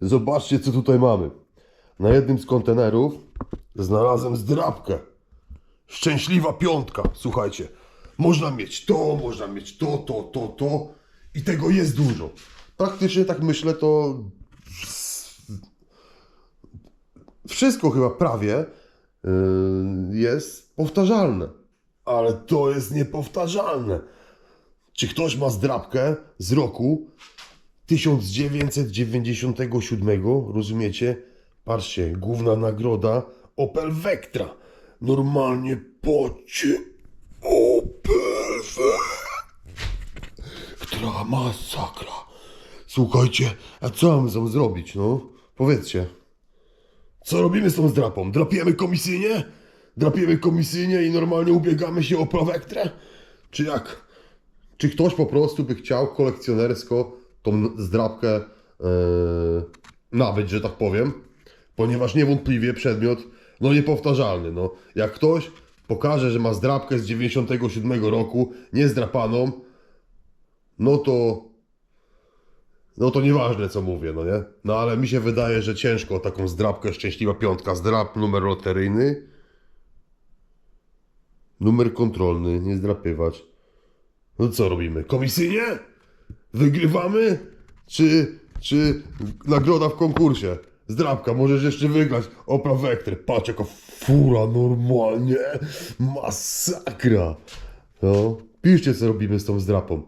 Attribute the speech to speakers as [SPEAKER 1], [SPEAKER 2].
[SPEAKER 1] Zobaczcie, co tutaj mamy. Na jednym z kontenerów znalazłem zdrabkę. Szczęśliwa piątka, słuchajcie. Można mieć to, można mieć to, to, to, to i tego jest dużo. Praktycznie tak myślę, to wszystko chyba prawie yy, jest powtarzalne. Ale to jest niepowtarzalne. Czy ktoś ma zdrabkę z roku 1997, rozumiecie? Patrzcie, główna nagroda Opel Vectra. Normalnie pocie Opel Vectra. Masakra. Słuchajcie, a co mam z zrobić, no? Powiedzcie. Co robimy z tą zdrapą? Drapiemy komisyjnie? Drapiemy komisyjnie i normalnie ubiegamy się o Vectrę? Czy jak? Czy ktoś po prostu by chciał kolekcjonersko tą zdrabkę e, nabyć, że tak powiem? Ponieważ niewątpliwie przedmiot no niepowtarzalny. No. Jak ktoś pokaże, że ma zdrabkę z 97 roku, niezdrapaną, no to no to nieważne co mówię, no nie? No ale mi się wydaje, że ciężko taką zdrabkę szczęśliwa piątka. Zdrab numer loteryjny, numer kontrolny, nie zdrapywać. No co robimy? Komisyjnie? Wygrywamy? Czy, czy nagroda w konkursie? Zdrabka, możesz jeszcze wygrać. Opra Vector, patrz jaka fura normalnie. Masakra. No, piszcie co robimy z tą zdrapą.